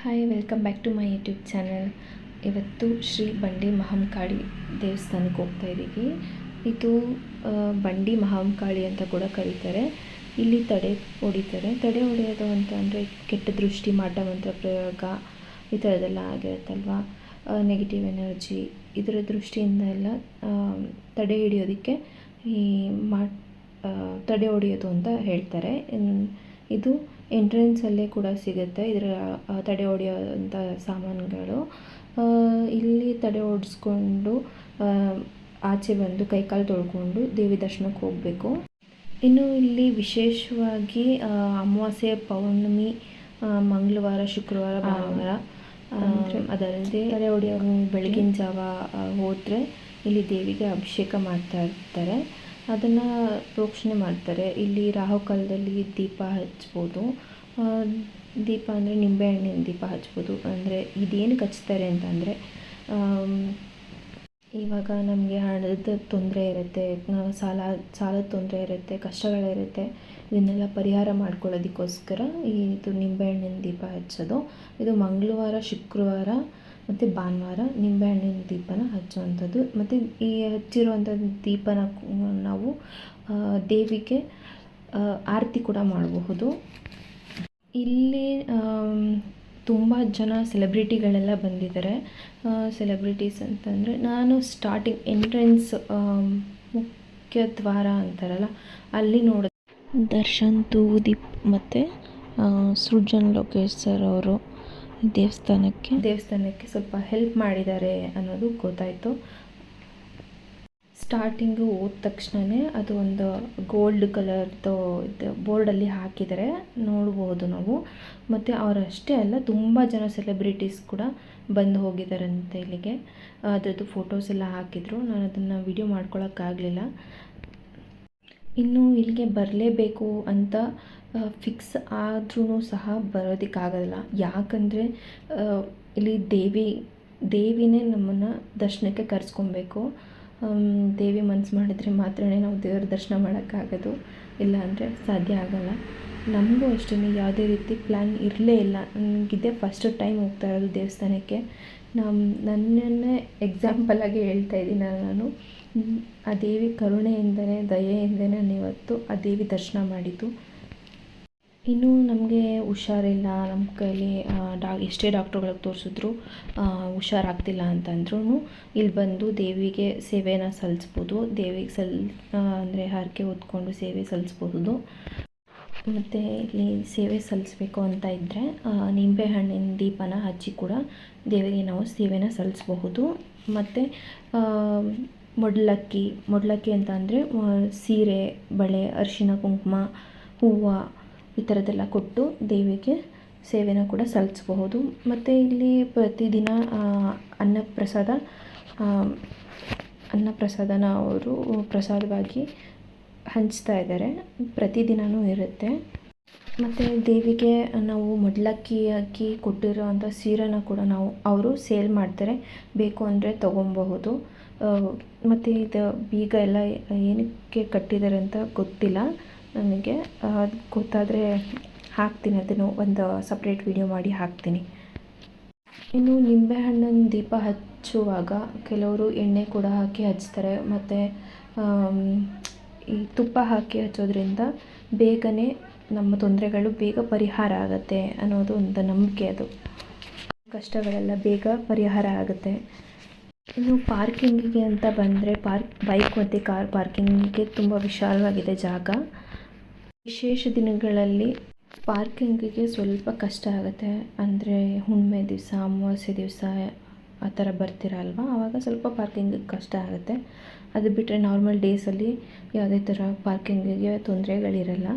Hi welcome back to my YouTube channel ಇವತ್ತು ಶ್ರೀ ಬಂಡಿ ಮಹಂಕಾಳಿ ದೇವಸ್ಥಾನಕ್ಕೆ ಹೋಗ್ತಾ ಇದ್ದೀವಿ ಇದು ಬಂಡಿ ಮಹಂಕಾಳಿ ಅಂತ ಕೂಡ ಕರೀತಾರೆ. ಇಲ್ಲಿ ತಡೆ ಹೊಡಿತಾರೆ. ತಡೆ ಹೊಡೆಯೋದು ಅಂತ ಅಂದರೆ ಕೆಟ್ಟ ದೃಷ್ಟಿ ಮಂತ್ರ ಪ್ರಯೋಗ ಈ ಥರದ್ದೆಲ್ಲ ಆಗಿರುತ್ತಲ್ವ? ನೆಗೆಟಿವ್ ಎನರ್ಜಿ ಇದರ ದೃಷ್ಟಿಯಿಂದ ಎಲ್ಲ ತಡೆ ಹಿಡಿಯೋದಕ್ಕೆ ಈ ಮಾ ತಡೆ ಹೊಡೆಯೋದು ಅಂತ ಹೇಳ್ತಾರೆ. ಇದು ಎಂಟ್ರೆನ್ಸಲ್ಲೇ ಕೂಡ ಸಿಗುತ್ತೆ. ಇದರ ತಡೆ ಹೊಡೆಯೋಂಥ ಸಾಮಾನುಗಳು. ಆ, ಇಲ್ಲಿ ತಡೆ ಹೊಡೆಸ್ಕೊಂಡು ಆಚೆ ಬಂದು ಕೈಕಾಲು ತೊಳ್ಕೊಂಡು ದೇವಿ ದರ್ಶನಕ್ಕೆ ಹೋಗಬೇಕು. ಇನ್ನು ಇಲ್ಲಿ ವಿಶೇಷವಾಗಿ ಅಮಾವಾಸ್ಯೆ ಪೌರ್ಣಮಿ ಮಂಗಳವಾರ ಶುಕ್ರವಾರ ಭಾನುವಾರ ಅದಲ್ಲದೆ ತಡೆ ಹೊಡೆಯೋ ಬೆಳಗಿನ ಜಾವ ಹೋದರೆ ಇಲ್ಲಿ ದೇವಿಗೆ ಅಭಿಷೇಕ ಮಾಡ್ತಾ ಇರ್ತಾರೆ. ಅದನ್ನು ಪ್ರೋಕ್ಷಣೆ ಮಾಡ್ತಾರೆ. ಇಲ್ಲಿ ರಾಹುಕಾಲದಲ್ಲಿ ದೀಪ ಹಚ್ಬೋದು. ದೀಪ ಅಂದರೆ ನಿಂಬೆಹಣ್ಣಿನ ದೀಪ ಹಚ್ಬೋದು. ಅಂದರೆ ಇದೇನಕ್ಕೆ ಹಚ್ತಾರೆ ಅಂತಂದರೆ ಇವಾಗ ನಮಗೆ ಹಣದ ತೊಂದರೆ ಇರುತ್ತೆ ಸಾಲ, ಸಾಲದ ತೊಂದರೆ ಇರುತ್ತೆ, ಕಷ್ಟಗಳಿರುತ್ತೆ. ಇದನ್ನೆಲ್ಲ ಪರಿಹಾರ ಮಾಡ್ಕೊಳ್ಳೋದಕ್ಕೋಸ್ಕರ ಇದು ನಿಂಬೆಹಣ್ಣಿನ ದೀಪ ಹಚ್ಚೋದು. ಇದು ಮಂಗಳವಾರ, ಶುಕ್ರವಾರ ಮತ್ತು ಭಾನುವಾರ ನಿಂಬೆಹಣ್ಣಿನ ದೀಪನ ಹಚ್ಚುವಂಥದ್ದು. ಮತ್ತು ಈ ಹಚ್ಚಿರುವಂಥ ದೀಪನ ನಾವು ದೇವಿಗೆ ಆರತಿ ಕೂಡ ಮಾಡಬಹುದು. ಇಲ್ಲಿ ತುಂಬ ಜನ ಸೆಲೆಬ್ರಿಟಿಗಳೆಲ್ಲ ಬಂದಿದ್ದಾರೆ ಸೆಲೆಬ್ರಿಟೀಸ್ ಅಂತಂದರೆ ನಾನು ಸ್ಟಾರ್ಟಿಂಗ್ ಎಂಟ್ರೆನ್ಸ್ ಮುಖ್ಯ ದ್ವಾರ ಅಂತಾರಲ್ಲ, ಅಲ್ಲಿ ನೋಡಿದೆ ದರ್ಶನ್ ತೂದೀಪ್ ಮತ್ತು ಸೃಜನ್ ಲೋಕೇಶ್ ಸರ್ ಅವರು ದೇವಸ್ಥಾನಕ್ಕೆ ದೇವಸ್ಥಾನಕ್ಕೆ ಸ್ವಲ್ಪ ಹೆಲ್ಪ್ ಮಾಡಿದ್ದಾರೆ ಅನ್ನೋದು ಗೊತ್ತಾಯಿತು. ಸ್ಟಾರ್ಟಿಂಗು ಹೋದ ತಕ್ಷಣವೇ ಅದು ಒಂದು ಗೋಲ್ಡ್ ಕಲರ್ದು ಇದು ಬೋರ್ಡಲ್ಲಿ ಹಾಕಿದರೆ ನೋಡ್ಬೋದು ನಾವು. ಮತ್ತು ಅವರಷ್ಟೇ ಅಲ್ಲ, ತುಂಬ ಜನ ಸೆಲೆಬ್ರಿಟೀಸ್ ಕೂಡ ಬಂದು ಹೋಗಿದ್ದಾರಂತೆ ಇಲ್ಲಿಗೆ. ಅದರದ್ದು ಫೋಟೋಸ್ ಎಲ್ಲ ಹಾಕಿದರು. ನಾನು ಅದನ್ನು ವಿಡಿಯೋ ಮಾಡ್ಕೊಳಕ್ಕಾಗಲಿಲ್ಲ. ಇನ್ನು ಇಲ್ಲಿಗೆ ಬರಲೇಬೇಕು ಅಂತ ಫಿಕ್ಸ್ ಆದ್ರೂ ಸಹ ಬರೋದಕ್ಕಾಗಲ್ಲ. ಯಾಕಂದರೆ ಇಲ್ಲಿ ದೇವಿ, ದೇವಿನೇ ನಮ್ಮನ್ನು ದರ್ಶನಕ್ಕೆ ಕರೆಸ್ಕೊಬೇಕು. ದೇವಿ ಮನ್ಸು ಮಾಡಿದರೆ ಮಾತ್ರನೇ ನಾವು ದೇವ್ರ ದರ್ಶನ ಮಾಡೋಕ್ಕಾಗೋದು. ಇಲ್ಲ ಅಂದರೆ ಸಾಧ್ಯ ಆಗೋಲ್ಲ. ನಮಗೂ ಅಷ್ಟೇ ಯಾವುದೇ ರೀತಿ ಪ್ಲ್ಯಾನ್ ಇರಲೇ ಇಲ್ಲ. ನನಗಿದೇ ಫಸ್ಟ್ ಟೈಮ್ ಹೋಗ್ತಾ ಇರೋದು ದೇವಸ್ಥಾನಕ್ಕೆ. ನಮ್ಮ ನನ್ನನ್ನೇ ಎಕ್ಸಾಂಪಲಾಗಿ ಹೇಳ್ತಾ ಇದ್ದೀನಿ ನಾನು. ಆ ದೇವಿ ಕರುಣೆಯಿಂದನೇ, ದಯೆಯಿಂದನೇ ನಾನು ಇವತ್ತು ಆ ದೇವಿ ದರ್ಶನ ಮಾಡಿದ್ದು. ಇನ್ನು ನಮಗೆ ಹುಷಾರಿಲ್ಲ ನಮ್ಮ ಕೈಲಿ ಡಾ, ಎಷ್ಟೇ ಡಾಕ್ಟ್ರುಗಳಿಗೆ ತೋರಿಸಿದ್ರು ಹುಷಾರಾಗ್ತಿಲ್ಲ ಅಂತಂದ್ರೂ ಇಲ್ಲಿ ಬಂದು ದೇವಿಗೆ ಸೇವೆನ ಸಲ್ಲಿಸ್ಬೋದು ದೇವಿಗೆ ಸಲ್ ಅಂದರೆ ಹರಕೆ ಹೊತ್ಕೊಂಡು ಸೇವೆ ಸಲ್ಲಿಸ್ಬೋದು ಮತ್ತು ಇಲ್ಲಿ ಸೇವೆ ಸಲ್ಲಿಸ್ಬೇಕು ಅಂತ ಇದ್ದರೆ ನಿಂಬೆ ಹಣ್ಣಿನ ದೀಪನ ಹಚ್ಚಿ ಕೂಡ ದೇವಿಗೆ ನಾವು ಸೇವೆನ ಸಲ್ಲಿಸಬಹುದು ಮತ್ತು ಮೊಡ್ಲಕ್ಕಿ ಮೊಡ್ಲಕ್ಕಿ ಅಂತ ಅಂದರೆ ಸೀರೆ, ಬಳೆ, ಅರಿಶಿನ, ಕುಂಕುಮ, ಹೂವು ಈ ಥರದ್ದೆಲ್ಲ ಕೊಟ್ಟು ದೇವಿಗೆ ಸೇವೆನ ಕೂಡ ಸಲ್ಲಿಸಬಹುದು. ಮತ್ತು ಇಲ್ಲಿ ಪ್ರತಿದಿನ ಅನ್ನಪ್ರಸಾದ ಅನ್ನಪ್ರಸಾದನ ಅವರು ಪ್ರಸಾದವಾಗಿ ಹಂಚ್ತಾ ಇದ್ದಾರೆ. ಪ್ರತಿದಿನವೂ ಇರುತ್ತೆ. ಮತ್ತು ದೇವಿಗೆ ನಾವು ಮಡ್ಲಕ್ಕಿ ಕೊಟ್ಟಿರೋ ಅಂಥ ಸೀರೆನ ಕೂಡ ನಾವು, ಅವರು ಸೇಲ್ ಮಾಡ್ತಾರೆ. ಬೇಕು ಅಂದರೆ ತೊಗೊಬಹುದು ಮತ್ತು ಇದು ಬೀಗ ಎಲ್ಲ ಏನಕ್ಕೆ ಕಟ್ಟಿದ್ದಾರೆ ಅಂತ ಗೊತ್ತಿಲ್ಲ. ನನಗೆ ಗೊತ್ತಾದರೆ ಹಾಕ್ತೀನಿ, ಅದನ್ನು ಒಂದು ಸಪ್ರೇಟ್ ವಿಡಿಯೋ ಮಾಡಿ ಹಾಕ್ತೀನಿ. ಇನ್ನು ನಿಂಬೆಹಣ್ಣಿನ ದೀಪ ಹಚ್ಚುವಾಗ ಕೆಲವರು ಎಣ್ಣೆ ಕೂಡ ಹಾಕಿ ಹಚ್ತಾರೆ. ಮತ್ತು ಈ ತುಪ್ಪ ಹಾಕಿ ಹಚ್ಚೋದ್ರಿಂದ ಬೇಗನೆ ನಮ್ಮ ತೊಂದರೆಗಳು ಬೇಗ ಪರಿಹಾರ ಆಗುತ್ತೆ ಅನ್ನೋದು ಒಂದು ನಂಬಿಕೆ ಅದು. ಕಷ್ಟಗಳೆಲ್ಲ ಬೇಗ ಪರಿಹಾರ ಆಗುತ್ತೆ. ಇನ್ನು ಪಾರ್ಕಿಂಗಿಗೆ ಅಂತ ಬಂದರೆ ಪಾರ್ಕ್, ಬೈಕ್ ಮತ್ತು ಕಾರ್ ಪಾರ್ಕಿಂಗಿಗೆ ತುಂಬ ವಿಶಾಲವಾಗಿದೆ ಜಾಗ. ವಿಶೇಷ ದಿನಗಳಲ್ಲಿ ಪಾರ್ಕಿಂಗಿಗೆ ಸ್ವಲ್ಪ ಕಷ್ಟ ಆಗುತ್ತೆ. ಅಂದರೆ ಹುಣ್ಣಿಮೆ ದಿವಸ, ಅಮಾವಾಸ್ಯೆ ದಿವಸ ಆ ಥರ ಬರ್ತೀರಲ್ವ? ಆವಾಗ ಸ್ವಲ್ಪ ಪಾರ್ಕಿಂಗಿಗೆ ಕಷ್ಟ ಆಗುತ್ತೆ. ಅದು ಬಿಟ್ಟರೆ ನಾರ್ಮಲ್ ಡೇಸಲ್ಲಿ ಯಾವುದೇ ಥರ ಪಾರ್ಕಿಂಗಿಗೆ ತೊಂದರೆಗಳಿರಲ್ಲ.